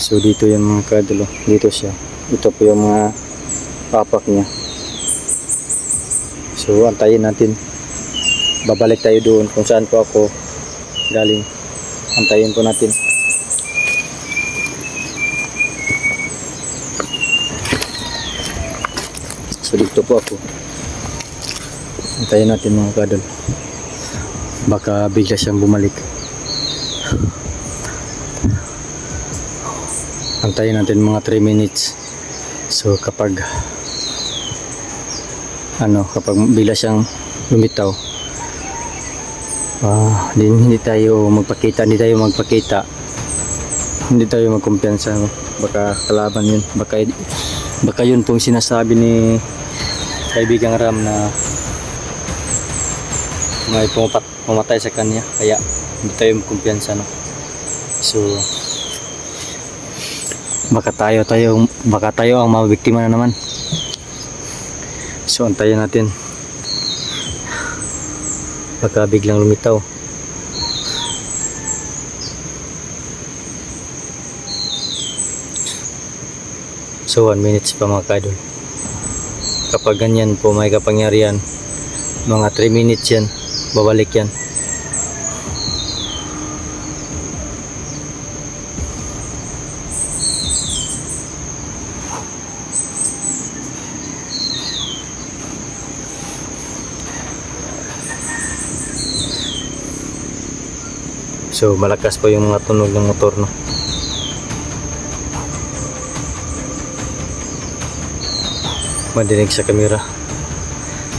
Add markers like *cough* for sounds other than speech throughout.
So dito yung mga kadulo. Dito siya. Ito po yung mga papak niya. So antayin natin. Babalik tayo doon kung saan po ako galing. Antayin po natin. So dito po ako. Antayin natin mga kadol. Baka bigla siyang bumalik. *laughs* Antayin natin mga 3 minutes. So kapag ano, kapag bigla siyang lumitaw, ah, din hindi tayo magpakita, hindi tayo magpakita. Hindi tayo magkumpiyansa. Baka kalaban yun. Baka, baka yun pong sinasabi ni kaibigang Ram na may pumapat, pumatay sa kanya. Kaya hindi tayo magkumpiyansa. No? So, baka tayo tayo baka tayo ang mabiktima na naman. So antayin natin. Baka biglang lumitaw. So 1 minutes pa mga kadol kapag ganyan po may kapangyarihan mga 3 minutes yan babalik yan So malakas po yung mga tunog ng motor no. Madinig sa kamera.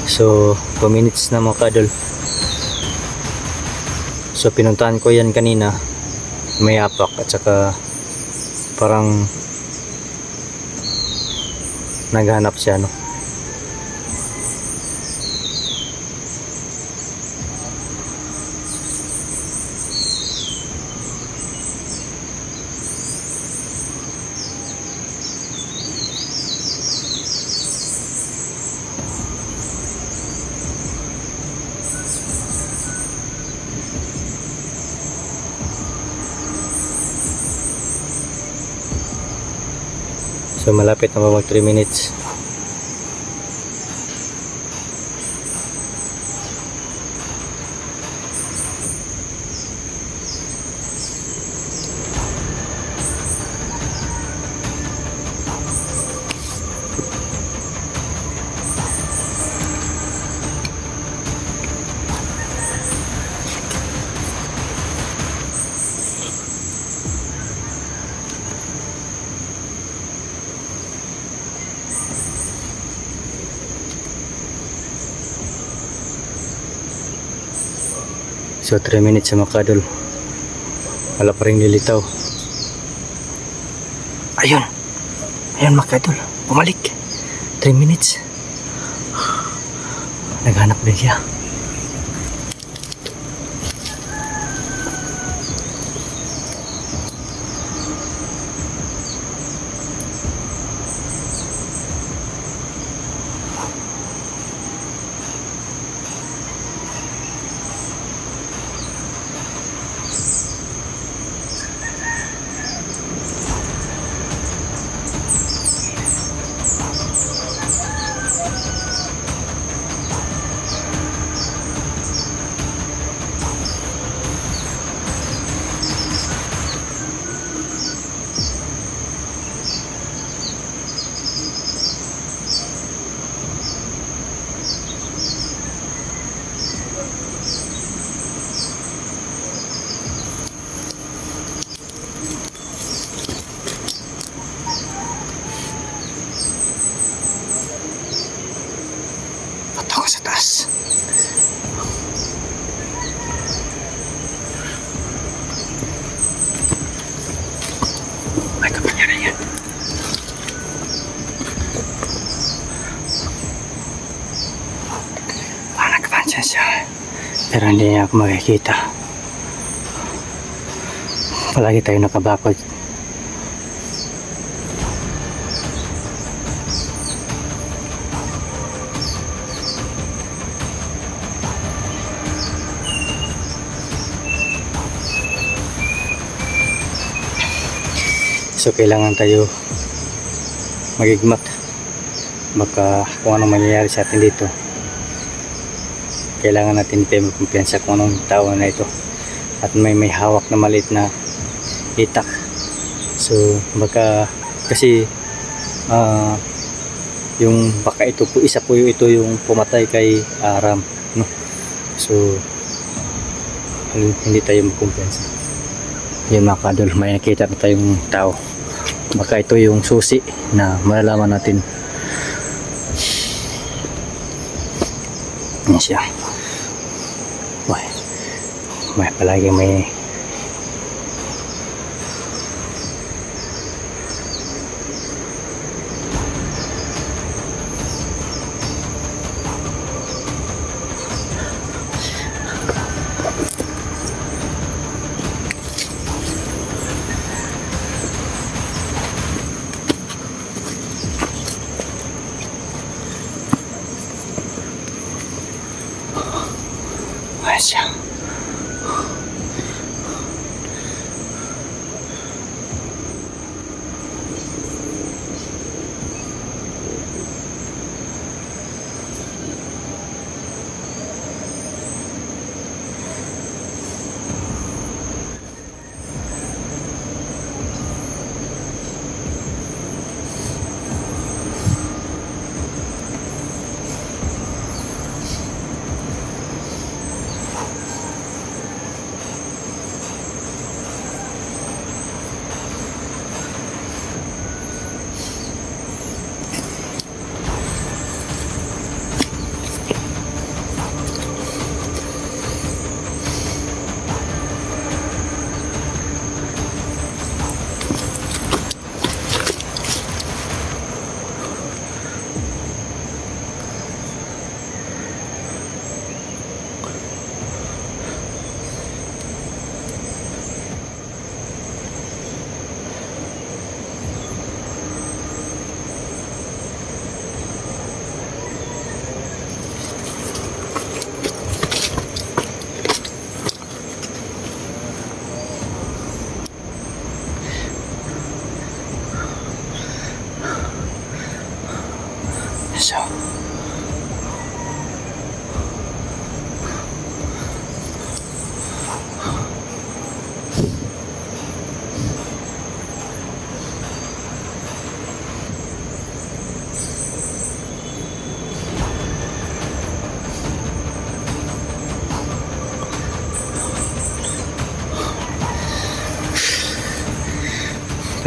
So 2 minutes na mga kadol. So pinuntahan ko yan kanina. May apak at saka parang naghanap siya no. Malapit na mag 3 minutes. So 3 minutes sa Makadol. Wala pa rin lilitaw. Ayun. Ayun Makadol. Bumalik. 3 minutes. *sighs* Naghanap din siya. Hindi niya ako makikita. Palagi tayo nakabakod. So kailangan tayo magigmat. Baka kung anong mangyayari sa atin dito. Kailangan natin tayo magkumpiyansa kung anong tao na ito. At may may hawak na maliit na itak. So baka kasi ah yung baka ito po isa po yung ito yung pumatay kay Aram no so hindi tayo magkumpiyansa yun mga kadol may nakita na tayong tao baka ito yung susi na malalaman natin yan siya. May may palagi may Ayan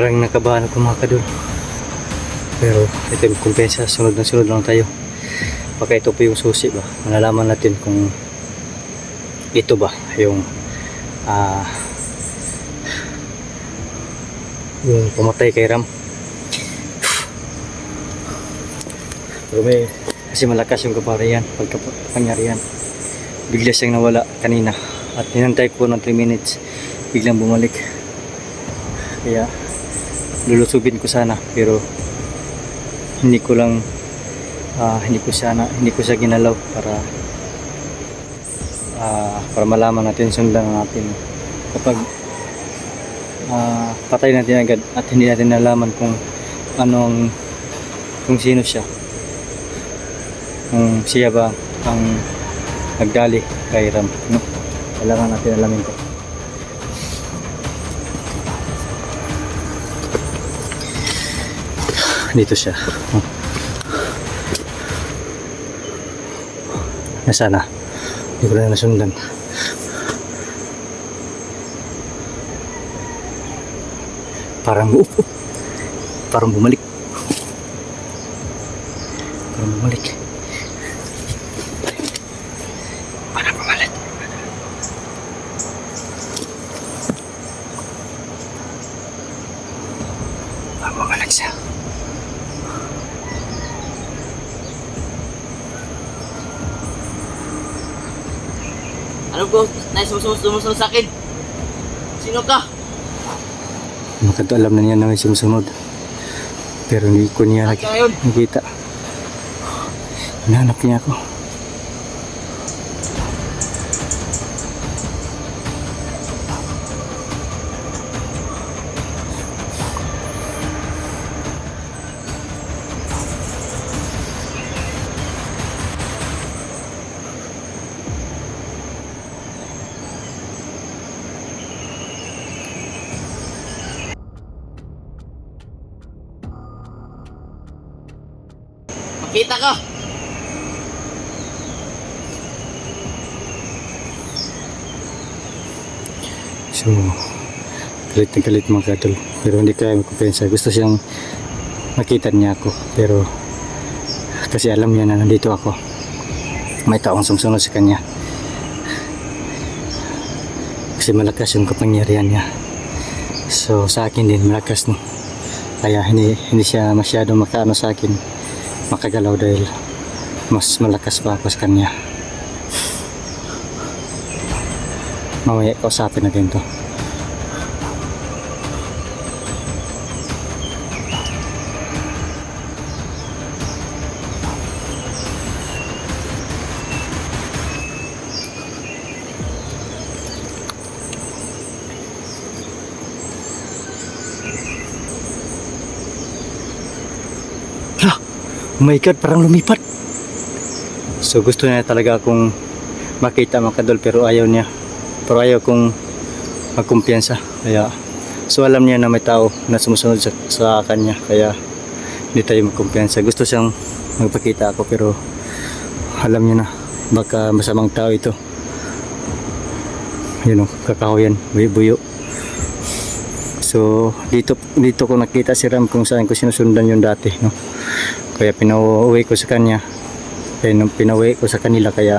parang nakabahan ako mga kadol. Pero ito yung kumpensa, sunod na sunod lang tayo. Baka ito po yung susi ba? Malalaman natin kung ito ba yung ah yung pumatay kay Ram. Pero may kasi malakas yung kaparian, pagkapangyarihan. Bigla siyang nawala kanina at hinantay ko ng 3 minutes biglang bumalik. Kaya lulusubin ko sana pero hindi ko lang ah, hindi ko sana hindi ko siya ginalaw para ah, para malaman natin sundan natin kapag ah, patay natin agad at hindi natin nalaman kung anong kung sino siya. Kung siya ba ang nagdali kay Ram no? kailangan natin alamin to dito siya. Nasaan na? Hindi ko na nasundan. Parang, uh, uh, parang bumalik. Parang bumalik. Parang bumalik. Parang bumalik siya. Ano ko? Nais sumusunod sa akin. Sino ka? Makado alam na niya na may sumusunod. Pero hindi ko niya nakita. Hinahanap niya ako. Kita ka! So, galit na galit mga kadol. Pero hindi kaya magkumpensa. Gusto siyang makita niya ako. Pero kasi alam niya na nandito ako. May taong sumsunod sa kanya. Kasi malakas yung kapangyarihan niya. So sa akin din malakas no. Kaya hindi, hindi siya masyado makaano sa akin. Makagalaw dahil mas malakas pa ako sa kanya. Mamaya kausapin natin to. Oh my God, parang lumipat. So gusto niya talaga akong makita mga kadol pero ayaw niya. Pero ayaw kong magkumpiyansa. Kaya, so alam niya na may tao na sumusunod sa, sa kanya. Kaya, hindi tayo magkumpiyansa. Gusto siyang magpakita ako pero alam niya na baka masamang tao ito. Yun o, kakahoyan, buyo. So, dito dito ko nakita si Ram kung saan ko sinusundan yung dati, no. Kaya pinauwi ko sa kanya. Kaya nung pinauwi ko sa kanila kaya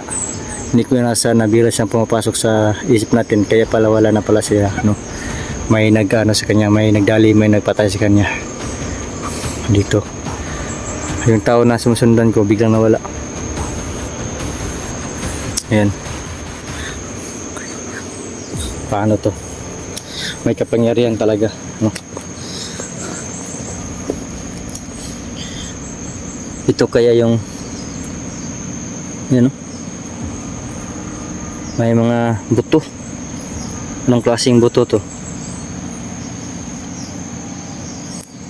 hindi ko nasa nabila siyang pumapasok sa isip natin. Kaya pala wala na pala siya no may nag ano sa kanya may nagdali may nagpatay sa kanya. Dito. Yung tao na sumusundan ko biglang nawala. Ayan. Paano to? May kapangyarihan talaga no ito kaya yung yan no? May mga buto. Anong klaseng buto to?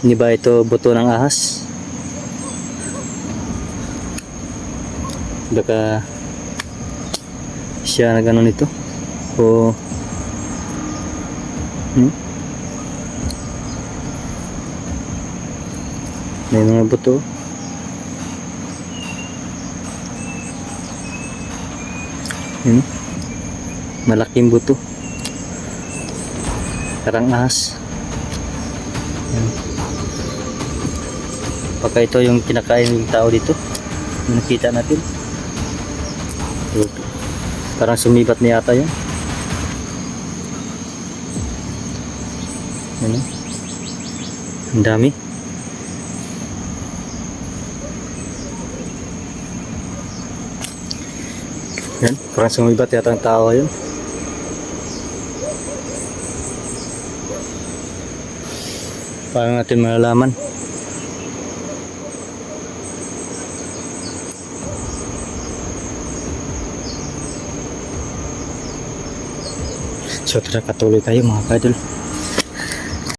Hindi ba ito buto ng ahas? Baka siya na ganun ito? O hmm? may mga buto yun malaking buto. Parang ahas. Yan. baka ito yung kinakain ng tao dito. Nakita natin. So, parang sumibat na yata yan ano? Ang dami yan parang sumibat yata ang tao yun Paano natin malalaman? So tara patuloy tayo mga kadol.